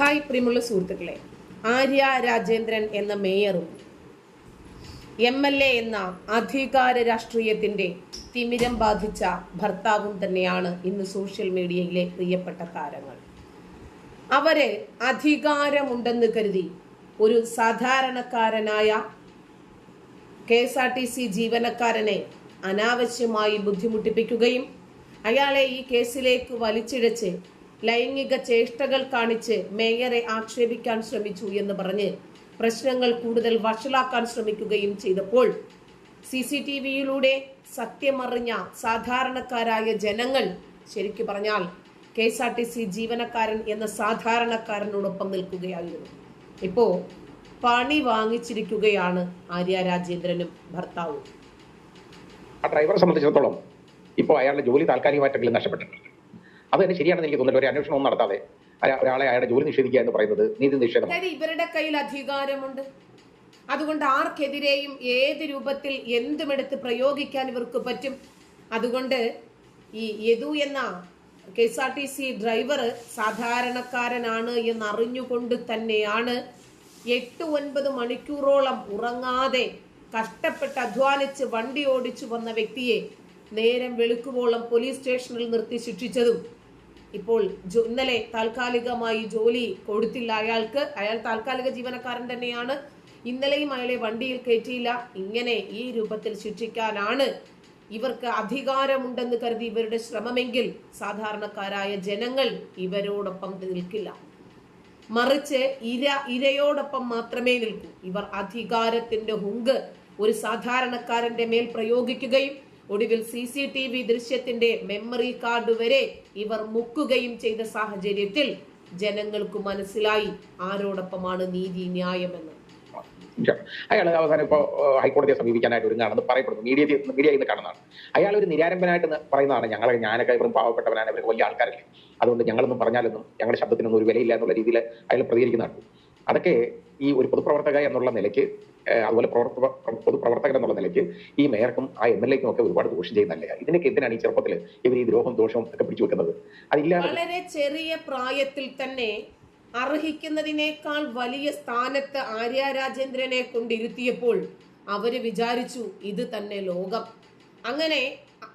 Hi പ്രിയമുള്ള സുഹൃത്തുക്കളെ ആര്യ രാജേന്ദ്രൻ എന്ന മേയറും എം എൽ എ എന്ന അധികാര രാഷ്ട്രീയത്തിന്റെ തിമിരം ബാധിച്ച ഭർത്താവും തന്നെയാണ് ഇന്ന് സോഷ്യൽ മീഡിയയിലെ പ്രിയപ്പെട്ട താരങ്ങൾ. അവർ അധികാരമുണ്ടെന്ന് കരുതി ഒരു സാധാരണക്കാരനായ K S R T C ജീവനക്കാരനെ അനാവശ്യമായി ബുദ്ധിമുട്ടിപ്പിക്കുകയും അയാളെ ഈ കേസിലേക്ക് വലിച്ചിഴച്ച് ലൈംഗിക ചേഷ്ടകൾ കാണിച്ച് മേയറെ ആക്ഷേപിക്കാൻ ശ്രമിച്ചു എന്ന് പറഞ്ഞ് പ്രശ്നങ്ങൾ കൂടുതൽ വഷളാക്കാൻ ശ്രമിക്കുകയും ചെയ്തപ്പോൾ സി സി ടി വിയിലൂടെ സത്യമറിഞ്ഞ സാധാരണക്കാരായ ജനങ്ങൾ ശരിക്കു പറഞ്ഞാൽ K S R T C ജീവനക്കാരൻ എന്ന സാധാരണക്കാരനോടൊപ്പം നിൽക്കുകയായിരുന്നു. ഇപ്പോ പണി വാങ്ങിച്ചിരിക്കുകയാണ് ആര്യ രാജേന്ദ്രനും ഭർത്താവും. ആ ഡ്രൈവറെ സംബന്ധിച്ചിടത്തോളം ഇപ്പോൾ അയാളുടെ ജോലി താൽക്കാലികമായിട്ടെങ്കിലും നഷ്ടപ്പെട്ടിട്ടുണ്ട്. അത് തന്നെ ശരിയാണെന്ന് എനിക്ക് തോന്നുന്നില്ല. ഒരു അന്വേഷണം നടത്താതെ ഒരാളെ അയാളുടെ ജോലി നിഷേധിക്കുക എന്ന് പറയുന്നത് നീതി നിഷേധം ഇവരുടെ കയ്യിൽ അധികാരമുണ്ട്. അതുകൊണ്ട് ആർക്കെതിരെയും ഏത് രൂപത്തിൽ എന്തുമെടുത്ത് പ്രയോഗിക്കാൻ ഇവർക്ക് പറ്റും? അതുകൊണ്ട് ഈ യദു എന്ന K S R T C driver സാധാരണക്കാരനാണ് എന്നറിഞ്ഞുകൊണ്ട് തന്നെയാണ് എട്ട് ഒൻപത് മണിക്കൂറോളം ഉറങ്ങാതെ കഷ്ടപ്പെട്ട് അധ്വാനിച്ച് വണ്ടി ഓടിച്ചു വന്ന വ്യക്തിയെ നേരം വെളുക്കുവോളം പോലീസ് സ്റ്റേഷനിൽ നിർത്തി ശിക്ഷിച്ചതും ഇപ്പോൾ ഇന്നലെ താൽക്കാലികമായി ജോലി കൊടുത്തില്ല. അയാൾക്ക് അയാൾ താൽക്കാലിക ജീവനക്കാരൻ തന്നെയാണ്. ഇന്നലെയും അയാളെ വണ്ടിയിൽ കയറ്റിയില്ല. ഇങ്ങനെ ഈ രൂപത്തിൽ ശിക്ഷിക്കാനാണ് ഇവർക്ക് അധികാരമുണ്ടെന്ന് കരുതി ഇവരുടെ ശ്രമമെങ്കിൽ സാധാരണക്കാരായ ജനങ്ങൾ ഇവരോടൊപ്പം നിൽക്കില്ല. മറിച്ച് ഇര ഇരയോടൊപ്പം മാത്രമേ നിൽക്കൂ. ഇവർ അധികാരത്തിന്റെ ഹുങ്ക് ഒരു സാധാരണക്കാരന്റെ മേൽ പ്രയോഗിക്കുകയും ഒടുവിൽ സി സി ടി വി ദൃശ്യത്തിന്റെ മെമ്മറി കാർഡ് വരെ ഇവർ മുക്കുകയും ചെയ്ത സാഹചര്യത്തിൽ ജനങ്ങൾക്ക് മനസ്സിലായി ആരോടൊപ്പമാണ് നീതി ന്യായമെന്ന്. അയാൾ അവസാനം ഇപ്പോൾ ഹൈക്കോടതിയെ സമീപിക്കാനായിട്ട് ഒരുങ്ങാണെന്ന് പറയപ്പെടുന്നു. മീഡിയ മീഡിയയിൽ നിന്ന് കാണുന്നതാണ്. അയാൾ ഒരു നിരാരംഭനായിട്ട് പറയുന്നതാണ്. ഞങ്ങൾ ഞാനൊക്കെ ഇവരും പാവപ്പെട്ടവനാണ്. ഇവർ വലിയ ആൾക്കാരല്ലേ. അതുകൊണ്ട് ഞങ്ങളൊന്നും പറഞ്ഞാലൊന്നും ഞങ്ങളുടെ ശബ്ദത്തിനൊന്നും ഒരു വിലയില്ല എന്നുള്ള രീതിയിൽ അയാൾ പ്രതികരിക്കുന്നതാണ് അതൊക്കെ ഈ ഒരു പൊതുപ്രവർത്തക എന്നുള്ള നിലയ്ക്ക് അതുപോലെ പ്രവർത്തക പൊതുപ്രവർത്തകൻ എന്നുള്ള നിലയ്ക്ക് ഈ മേയർക്കും ആ എം എൽ എക്കും ഒക്കെ ഒരുപാട് ദോഷം ചെയ്യുന്നല്ലേ ഇതിനൊക്കെ എന്തിനാണ് ഈ ചെറുപ്പത്തിൽ ഇവർ ഈ ദ്രോഹം ദോഷവും ഒക്കെ പിടിച്ചു വെക്കുന്നത്? അതില്ലാതെ വളരെ ചെറിയ പ്രായത്തിൽ തന്നെ അർഹിക്കുന്നതിനേക്കാൾ വലിയ സ്ഥാനത്ത് ആര്യ രാജേന്ദ്രനെ കൊണ്ടിരുത്തിയപ്പോൾ അവർ വിചാരിച്ചു ഇത് തന്നെ ലോകം. അങ്ങനെ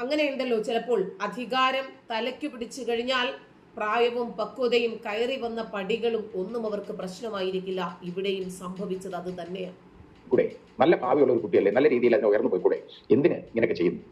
അങ്ങനെയുണ്ടല്ലോ ചിലപ്പോൾ അധികാരം തലയ്ക്ക് പിടിച്ചു കഴിഞ്ഞാൽ പ്രായവും പക്വതയും കയറി വന്ന പടികളും ഒന്നും അവർക്ക് പ്രശ്നമായിരിക്കില്ല. ഇവിടെയും സംഭവിച്ചത് അത് തന്നെയാണ്. കൂടെ നല്ല ഭാവിയുള്ള ഒരു കുട്ടിയല്ലേ? നല്ല രീതിയിൽ അതിനെ ഉയർന്നു പോയി കൂടെ. എന്തിന് ഇങ്ങനെയൊക്കെ ചെയ്യുന്നു?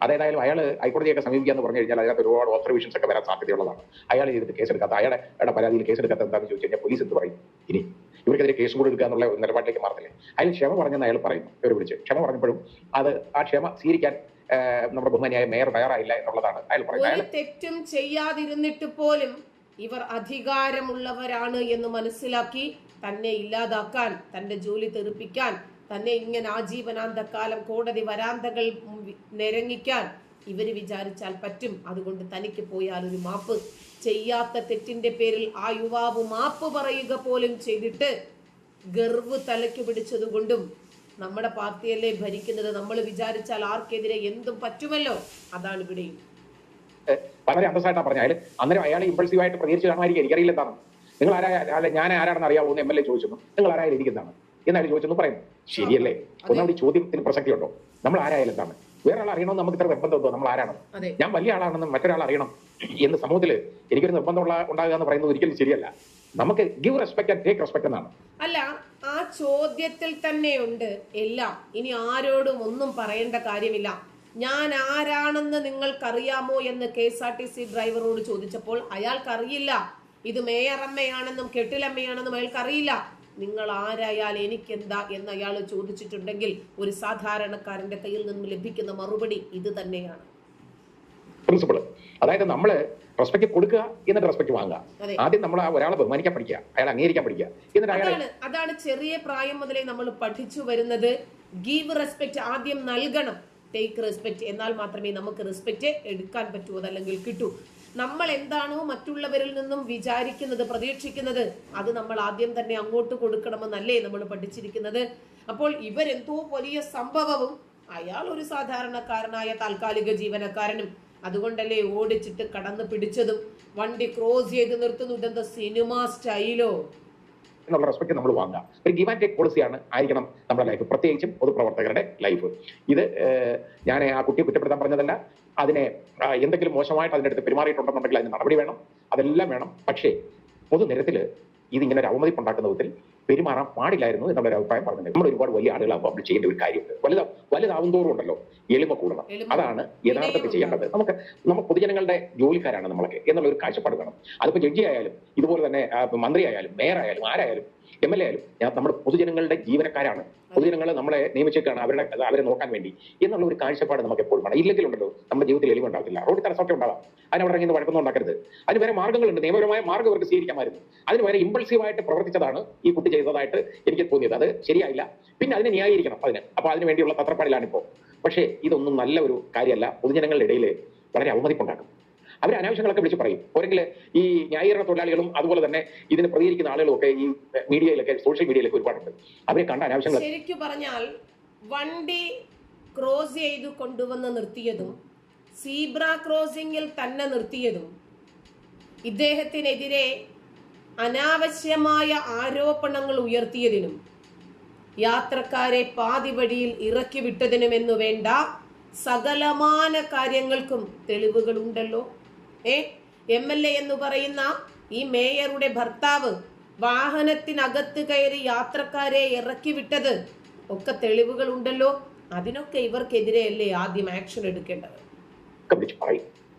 അതേതായാലും അയാൾ ഹൈക്കോടതിയൊക്കെ സമീപിക്കാന്ന് പറഞ്ഞു കഴിഞ്ഞാൽ അതിനകത്ത് ഒരുപാട് ഓബ്സർവേഷൻസ് ഒക്കെ വരാൻ സാധ്യതയുള്ളതാണ്. അയാൾ ചെയ്തിട്ട് കേസെടുക്കാത്ത അയാളുടെ പരാതിയിൽ കേസെടുക്കാത്ത എന്താണെന്ന് ചോദിച്ചു കഴിഞ്ഞാൽ പോലീസ് എന്ത് പറയും? ഇനി ഇവർക്കെതിരെ കേസ് കൂടെ എടുക്കുക എന്നുള്ള നിലപാടിലേക്ക് മാറത്തില്ലേ? അയാൾ ക്ഷമ പറഞ്ഞെന്ന് അയാൾ പറയുന്നു. ഇവർ വിളിച്ച്. ക്ഷമ പറഞ്ഞപ്പോഴും അത് ആ ക്ഷമ സ്വീകരിക്കാൻ നമ്മുടെ ബഹുമാനിയായ മേയർ തയ്യാറായില്ല എന്നുള്ളതാണ്. അയാൾ പറയുന്നത്. തെറ്റും ചെയ്യാതിരുന്നിട്ട് പോലും ഇവർ അധികാരമുള്ളവരാണ് എന്ന് മനസ്സിലാക്കി തന്നെ ഇല്ലാതാക്കാൻ തന്റെ ജോലി തെറിപ്പിക്കാൻ തന്നെ ഇങ്ങനെ ആജീവനാന്ത കാലം കോടതി വരാന്തകൾ നിരങ്ങിക്കാൻ ഇവർ വിചാരിച്ചാൽ പറ്റും. അതുകൊണ്ട് തനിക്ക് പോയാൽ ഒരു മാപ്പ് ചെയ്യാത്ത തെറ്റിന്റെ പേരിൽ ആ യുവാവ് മാപ്പ് പറയുക പോലും ചെയ്തിട്ട് ഗർവ് തലയ്ക്ക് പിടിച്ചതുകൊണ്ടും നമ്മുടെ പാർട്ടിയല്ലേ ഭരിക്കുന്നത്? നമ്മൾ വിചാരിച്ചാൽ ആർക്കെതിരെ എന്തും പറ്റുമല്ലോ? അതാണ് ഇവിടെയും വളരെ അന്തസ്സായിട്ടാണ് പറഞ്ഞാൽ അയാൾ അന്നേരം അയാൾ ഇമ്പൾസീവ് ആയിട്ട് പ്രതികരിച്ച് കാണുമായിരിക്കും എനിക്കറിയില്ല എന്താണ്. നിങ്ങൾ ആരാ അല്ല ഞാൻ ആരാണെന്ന് അറിയാവോ എന്ന് എം എൽ എ ചോദിച്ചു നിങ്ങൾ ആരായാലും ഇരിക്കുന്നതാണ് എന്നാലും ചോദിച്ചെന്ന് പറയുന്നു. ശരിയല്ലേ? ഒന്നാമത് ചോദ്യത്തിന് പ്രസക്തി ഉണ്ടോ നമ്മൾ ആരായാലും എന്താണ്? വേറെ ആൾ അറിയണമെന്ന് നമുക്ക് ഇത്ര നിർബന്ധം ഉണ്ടോ? നമ്മൾ ആരാണോ? ഞാൻ വലിയ ആളാണെന്ന് മറ്റൊരാൾ അറിയണം എന്ന് സമൂഹത്തിൽ എനിക്കൊരു നിർബന്ധമുള്ള ഉണ്ടാകുക എന്ന് പറയുന്നത് ഒരിക്കലും ശരിയല്ല. നമുക്ക് give respect and take respect എന്നാണ്. അല്ല ചോദ്യത്തിൽ തന്നെയുണ്ട് എല്ലാം. ഇനി ആരോടും ഒന്നും പറയേണ്ട കാര്യമില്ല. ഞാൻ ആരാണെന്ന് നിങ്ങൾക്കറിയാമോ എന്ന് K S R T C ഡ്രൈവറോട് ചോദിച്ചപ്പോൾ അയാൾക്കറിയില്ല. ഇത് മേയറമ്മയാണെന്നും കെട്ടിലമ്മയാണെന്നും അയാൾക്കറിയില്ല. നിങ്ങൾ ആരായാൽ എനിക്കെന്താ എന്ന് അയാൾ ചോദിച്ചിട്ടുണ്ടെങ്കിൽ ഒരു സാധാരണക്കാരന്റെ കയ്യിൽ നിന്നും ലഭിക്കുന്ന മറുപടി ഇത് തന്നെയാണ്. പ്രിൻസിപ്പിൾ അതായത് നമ്മൾ റെസ്പെക്ട് കൊടുക്കുക എന്നിട്ട് റെസ്പെക്ട് വാങ്ങുക. ആദ്യം നമ്മൾ ആ ഒരാളെ ബഹുമാനിക്കാൻ പഠിക്കുക. അയാൾ അംഗീകരിക്കാൻ പഠിക്കുക. എന്നിട്ട് അയാളെ അതാണ് അതാണ് ചെറിയ പ്രായം മുതലേ നമ്മൾ പഠിച്ചു വരുന്നത്. ഗീവ് റെസ്പെക്ട് ആദ്യം നൽകണം. ടേക്ക് റെസ്പെക്ട് എന്നാൽ മാത്രമേ നമുക്ക് റെസ്പെക്ട് എടുക്കാൻ പറ്റൂ അതല്ലെങ്കിൽ കിട്ടൂ. നമ്മൾ എന്താണോ മറ്റുള്ളവരിൽ നിന്നും വിചാരിക്കുന്നത് പ്രതീക്ഷിക്കുന്നത് അത് നമ്മൾ ആദ്യം തന്നെ അങ്ങോട്ട് കൊടുക്കണമെന്നല്ലേ നമ്മൾ പഠിച്ചിരിക്കുന്നത്. അപ്പോൾ ഇവരെന്തോ വലിയ സംഭവവും അയാൾ ഒരു സാധാരണക്കാരനായ താൽക്കാലിക ജീവനക്കാരനും അതുകൊണ്ടല്ലേ ഓടിച്ചിട്ട് കടന്നു പിടിച്ചതും? വണ്ടി ക്രോസ് ചെയ്ത് നിർത്തുന്നു. സിനിമ സ്റ്റൈലോ? എന്നുള്ള റെസ്പെക്ട് നമ്മൾ വാങ്ങുക ഒരു ഗിവ് ആൻഡ് ടേക്ക് ആയിരിക്കണം നമ്മുടെ ലൈഫ് പ്രത്യേകിച്ചും പൊതുപ്രവർത്തകരുടെ ലൈഫ് ഇത് ഞാൻ ആ കുട്ടിയെ കുറ്റപ്പെടുത്താൻ പറഞ്ഞതല്ല. അതിനെ എന്തെങ്കിലും മോശമായിട്ട് അതിനടുത്ത് പെരുമാറിയിട്ടുണ്ടെന്നുണ്ടെങ്കിൽ അതിന് നടപടി വേണം. അതെല്ലാം വേണം. പക്ഷേ പൊതുനിരത്തിൽ ഇതിങ്ങനെ ഒരു അവമതിപ്പുണ്ടാക്കുന്ന വിധത്തിൽ പെരുമാറാൻ പാടില്ലായിരുന്നു എന്നുള്ള ഒരു അഭിപ്രായം പറഞ്ഞിട്ടുണ്ട്. നമ്മൾ ഒരുപാട് വലിയ ആളുകളാകുമ്പോൾ നമ്മൾ ചെയ്യേണ്ട ഒരു കാര്യമുണ്ട്. വലുതാ വലുതാവും തോറും ഉണ്ടല്ലോ എളിമ കൂടണം അതാണ് യഥാർത്ഥത്തിൽ ചെയ്യേണ്ടത്. നമുക്ക് നമ്മൾ പൊതുജനങ്ങളുടെ ജോലിക്കാരാണ് നമ്മളൊക്കെ എന്നുള്ള ഒരു കാഴ്ചപ്പാട് വേണം അതിപ്പോ ജഡ്ജി ആയാലും ഇതുപോലെ തന്നെ മന്ത്രി ആയാലും മേയർ ആയാലും ആരായാലും എം എൽ എ ആയാലും ഞാൻ നമ്മുടെ പൊതുജനങ്ങളുടെ ജീവനക്കാരാണ്. പൊതുജനങ്ങൾ നമ്മളെ നിയമിച്ചേക്കാണ് അവരുടെ അവരെ നോക്കാൻ വേണ്ടി. എന്നുള്ള ഒരു കാഴ്ചപ്പാട് നമുക്ക് എപ്പോഴും വേണം. ഇല്ലെങ്കിലുണ്ടല്ലോ നമ്മുടെ ജീവിതത്തിൽ എളിവ് ഉണ്ടാവില്ല റോഡിൽ തടസ്സമൊക്കെ ഉണ്ടാവാം അതിനവിടെ ഇറങ്ങി വഴക്കൊന്നും ഉണ്ടാക്കരുത്. അതിന് വേറെ മാർഗങ്ങളുണ്ട് നിയമപരമായ മാർഗം അവർക്ക് സ്വീകരിക്കാമായിരുന്നു. അതിന് വരെ ഇമ്പൾസീവായിട്ട് പ്രവർത്തിച്ചതാണ് ഈ കുട്ടി ചെയ്തതായിട്ട് എനിക്ക് തോന്നിയത്. അത് ശരിയായില്ല. പിന്നെ അതിനെ ന്യായീകരിക്കണം അതിന്. അപ്പൊ അതിന് വേണ്ടിയുള്ള തത്രപ്പാടിലാണ് ഇപ്പോൾ പക്ഷേ ഇതൊന്നും നല്ല ഒരു കാര്യമല്ല. പൊതുജനങ്ങളുടെ ഇടയിൽ വളരെ അവമതിപ്പുണ്ടാക്കും. അവർ അനാവശ്യങ്ങളൊക്കെ വിളിച്ച് പറയും. ഒരെങ്കിൽ ഈ ന്യായീകരണ തൊഴിലാളികളും അതുപോലെ തന്നെ ഇതിന് പ്രതികരിക്കുന്ന ആളുകളും ഒക്കെ ഈ മീഡിയയിലൊക്കെ സോഷ്യൽ മീഡിയയിലൊക്കെ ഒരുപാടുണ്ട് അവരെ കണ്ട അനാവശ്യങ്ങൾ ശരിക്കും പറഞ്ഞാൽ വണ്ടി ക്രോസ് ചെയ്ത് കൊണ്ടുവന്ന് നിർത്തിയതും സീബ്ര ക്രോസിംഗിൽ തന്നെ നിർത്തിയതും ഇദ്ദേഹത്തിനെതിരെ അനാവശ്യമായ ആരോപണങ്ങൾ ഉയർത്തിയതിനും യാത്രക്കാരെ പാതി വഴിയിൽ ഇറക്കി വിട്ടതിനുമെന്നു വേണ്ട സകലമാന കാര്യങ്ങൾക്കും തെളിവുകളുണ്ടല്ലോ. ഏ? എം എൽ എ എന്ന് പറയുന്ന ഈ മേയറുടെ ഭർത്താവ് വാഹനത്തിനകത്ത് കയറി യാത്രക്കാരെ ഇറക്കി വിട്ടത്. ഒക്കെ തെളിവുകൾ ഉണ്ടല്ലോ അതിനൊക്കെ ഇവർക്കെതിരെയല്ലേ ആദ്യം ആക്ഷൻ എടുക്കേണ്ടത്?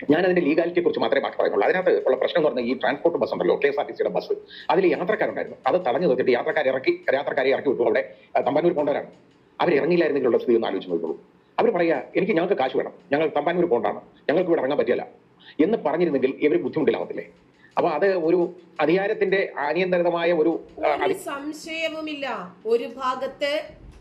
ഞാൻ അതിന്റെ ലീഗാലിറ്റിയെ കുറിച്ച് മാത്രമേ ബാക്കി പറയുന്നുള്ളൂ. അതിനകത്ത് ഉള്ള പ്രശ്നം എന്ന് പറഞ്ഞാൽ ഈ ട്രാൻസ്പോർട്ട് ബസ് ഉണ്ടല്ലോ കെ എസ് ആർ ടി സിയുടെ ബസ് അതിൽ യാത്രക്കാരുണ്ടായിരുന്നു. അത് തടഞ്ഞു നിർത്തിയിട്ട് യാത്രക്കാരെ ഇറക്കി യാത്രക്കാരെ ഇറക്കി വിട്ടു. അവിടെ തമ്പാനൂർ പോകേണ്ടവരാണ് അവർ ഇറങ്ങിയില്ലായിരുന്നെങ്കിലുള്ള സ്ഥിതി ഒന്ന് ആലോചിച്ച് നോക്കുള്ളൂ അവർ പറയാ എനിക്ക് ഞങ്ങൾക്ക് കാശ് വേണം. ഞങ്ങൾ തമ്പാനൂർ പോകണ്ടാണ് ഞങ്ങൾക്ക് ഇവിടെ ഇറങ്ങാൻ പറ്റില്ല. എന്ന് പറഞ്ഞിരുന്നെങ്കിൽ ഇവർ ബുദ്ധിമുട്ടിലാവത്തില്ലേ? അപ്പൊ അത് ഒരു അധികാരത്തിന്റെ അനിയന്ത്രിതമായ ഒരു സംശയവുമില്ല. ഒരു ഭാഗത്ത്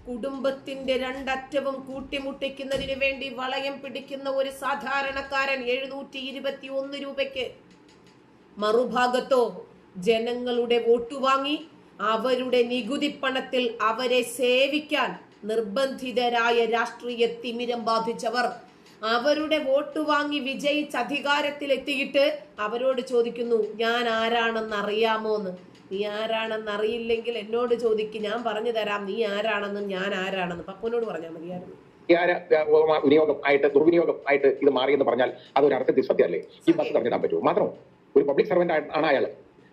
കുടുംബത്തിന്റെ രണ്ടറ്റവും കൂട്ടിമുട്ടിക്കുന്നതിന് വേണ്ടി വളയം പിടിക്കുന്ന ഒരു സാധാരണക്കാരൻ എഴുന്നൂറ്റി ഇരുപത്തി ഒന്ന് രൂപയ്ക്ക് മറുഭാഗത്തോ ജനങ്ങളുടെ വോട്ട് വാങ്ങി അവരുടെ നികുതി പണത്തിൽ അവരെ സേവിക്കാൻ നിർബന്ധിതരായ രാഷ്ട്രീയ തിമിരം ബാധിച്ചവർ അവരുടെ വോട്ട് വാങ്ങി വിജയിച്ച് അധികാരത്തിലെത്തിയിട്ട് അവരോട് ചോദിക്കുന്നു ഞാൻ ആരാണെന്ന് അറിയാമോ എന്ന് നീ ആരാണെന്ന് അറിയില്ലെങ്കിൽ എന്നോട് ചോദിക്ക് ഞാൻ പറഞ്ഞു തരാം നീ ആരാണെന്നും ഞാൻ ആരാണെന്ന്. പപ്പനോട് പറഞ്ഞാൽ മതിയായിരുന്നു. വിനിയോഗം ആയിട്ട് ദുർവിനിയോഗം ആയിട്ട് ഇത് മാറിയെന്ന് പറഞ്ഞാൽ അതൊരു അർത്ഥത്തിൽ സത്യമല്ലേ ഈ ബസ് തടഞ്ഞിടാൻ പറ്റുമോ? മാത്രം ഒരു പബ്ലിക് സർവന്റ് ആണ് അയാൾ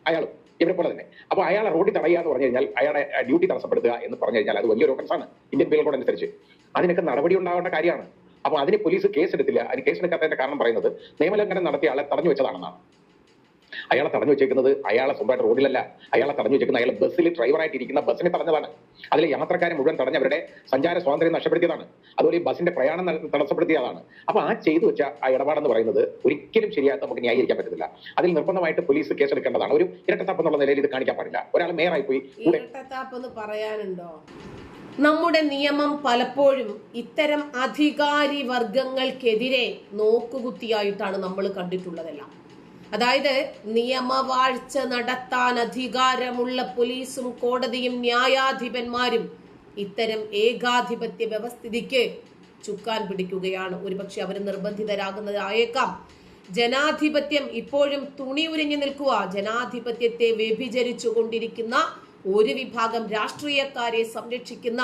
അയാളും ഇവരെ പോലെ തന്നെ. അപ്പൊ അയാളെ റോഡിൽ തടയുക എന്ന് പറഞ്ഞു കഴിഞ്ഞാൽ അയാളെ ഡ്യൂട്ടി തടസ്സപ്പെടുത്തുക എന്ന് പറഞ്ഞു കഴിഞ്ഞാൽ അത് വലിയൊരു ഓഫൻസാണ് ആണ്. ഇന്ത്യൻ പീനൽ കോഡ് അനുസരിച്ച്. അതിനൊക്കെ നടപടി ഉണ്ടാവേണ്ട കാര്യമാണ്. അപ്പൊ അതിന് പോലീസ് കേസെടുത്തില്ല അതിന് കേസെടുക്കാത്തതിന്റെ കാരണം പറയുന്നത് നിയമലംഘനം നടത്തിയ ആളെ തടഞ്ഞു വെച്ചതാണെന്നാണ്. അയാളെ തടഞ്ഞു വെച്ചേക്കുന്നത് അയാളെ സ്വന്തമായിട്ട് റോഡിലല്ല. അയാളെ തടഞ്ഞു വെച്ചേക്കുന്നത് അയാളെ ബസ്സിൽ ഡ്രൈവറായിട്ട് ഇരിക്കുന്ന ബസ്സിനെ തടഞ്ഞതാണ്. അതിലെ യാത്രക്കാരെ മുഴുവൻ തടഞ്ഞവരുടെ സഞ്ചാര സ്വാതന്ത്ര്യം നഷ്ടപ്പെടുത്തിയതാണ്. അതുപോലെ ഈ ബസ്സിന്റെ പ്രയാണം തടസ്സപ്പെടുത്തിയതാണ്. അപ്പൊ ആ ചെയ്തു വെച്ച ആ ഇടപാടെന്ന് പറയുന്നത് ഒരിക്കലും ശരിയായിട്ട് നമുക്ക് ന്യായീകരിക്കാൻ പറ്റത്തില്ല. അതിൽ നിർബന്ധമായിട്ട് പോലീസ് കേസെടുക്കേണ്ടതാണ് ഒരു ഇരട്ടത്താപ്പ് എന്നുള്ള നിലയിൽ ഇത് കാണിക്കാൻ പാടില്ല. ഒരാൾ മേയറായി പോയി. പറയാനുണ്ടോ? നമ്മുടെ നിയമം പലപ്പോഴും ഇത്തരം അധികാരി വർഗങ്ങൾക്കെതിരെ നോക്കുകുത്തിയായിട്ടാണ് നമ്മൾ കണ്ടിട്ടുള്ളതെല്ലാം. അതായത് നിയമവാഴ്ച നടത്താൻ അധികാരമുള്ള പോലീസും കോടതിയും ന്യായാധിപന്മാരും ഇത്തരം ഏകാധിപത്യ വ്യവസ്ഥിതിക്ക് ചുക്കാൻ പിടിക്കുകയാണ്. ഒരുപക്ഷെ അവർ നിർബന്ധിതരാകുന്നതായേക്കാം. ജനാധിപത്യം ഇപ്പോഴും തുണി ഉരിഞ്ഞു നിൽക്കുക ജനാധിപത്യത്തെ വ്യഭിചരിച്ചു കൊണ്ടിരിക്കുന്ന ഒരു വിഭാഗം രാഷ്ട്രീയക്കാരെ സംരക്ഷിക്കുന്ന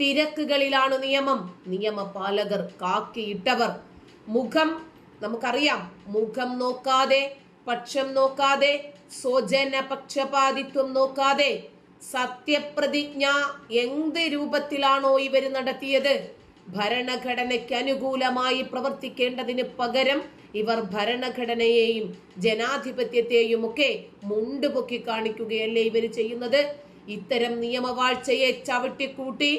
തിരക്കുകളിലാണ് നിയമം. നിയമപാലകർ കാക്കിയിട്ടവർ. മുഖം നമുക്കറിയാം. മുഖം നോക്കാതെ പക്ഷം നോക്കാതെ സ്വജന പക്ഷപാതിത്വം നോക്കാതെ സത്യപ്രതിജ്ഞ എന്ത് രൂപത്തിലാണോ ഇവർ നടത്തിയത്? ഭരണഘടനയ്ക്ക് അനുകൂലമായി പ്രവർത്തിക്കേണ്ടതിന് പകരം ഇവർ ഭരണഘടനയെയും ജനാധിപത്യത്തെയും ഒക്കെ മുണ്ടുപൊക്കി കാണിക്കുകയല്ലേ ഇവർ ചെയ്യുന്നത്? ഇത്തരം നിയമവാഴ്ചയെ ചവിട്ടിക്കൂട്ടി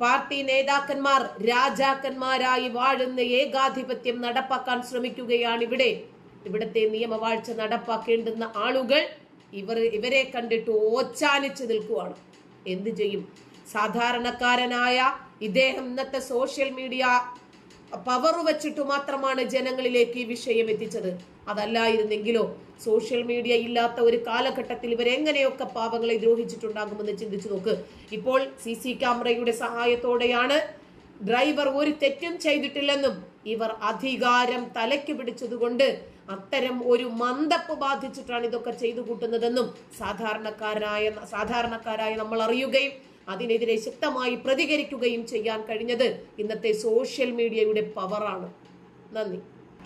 പാർട്ടി നേതാക്കന്മാർ രാജാക്കന്മാരായി വാഴുന്ന ഏകാധിപത്യം നടപ്പാക്കാൻ ശ്രമിക്കുകയാണ് ഇവിടെ. ഇവിടത്തെ നിയമവാഴ്ച നടപ്പാക്കേണ്ടുന്ന ആളുകൾ ഇവർ ഇവരെ കണ്ടിട്ട് ഓച്ചാനിച്ചു നിൽക്കുവാണ്. എന്തു ചെയ്യും? സാധാരണക്കാരനായ ഇദ്ദേഹം ഇന്നത്തെ സോഷ്യൽ മീഡിയ പവർ വെച്ചിട്ട് മാത്രമാണ് ജനങ്ങളിലേക്ക് ഈ വിഷയം എത്തിച്ചത്. അതല്ലായിരുന്നെങ്കിലോ സോഷ്യൽ മീഡിയ ഇല്ലാത്ത ഒരു കാലഘട്ടത്തിൽ ഇവരെങ്ങനെയൊക്കെ പാവങ്ങളെ ദ്രോഹിച്ചിട്ടുണ്ടാകുമെന്ന് ചിന്തിച്ചു നോക്ക്. ഇപ്പോൾ സി സി ക്യാമറയുടെ സഹായത്തോടെയാണ് ഡ്രൈവർ ഒരു തെറ്റും ചെയ്തിട്ടില്ലെന്നും ഇവർ അധികാരം തലയ്ക്ക് പിടിച്ചതുകൊണ്ട് അത്തരം ഒരു മന്ദപ്പ് ബാധിച്ചിട്ടാണ് ഇതൊക്കെ ചെയ്തു കൂട്ടുന്നതെന്നും സാധാരണക്കാരായ സാധാരണക്കാരായ നമ്മൾ അറിയുകയും അതിനെതിരെ ശക്തമായി പ്രതികരിക്കുകയും ചെയ്യാൻ കഴിഞ്ഞത് ഇന്നത്തെ സോഷ്യൽ മീഡിയയുടെ പവറാണ് നന്ദി.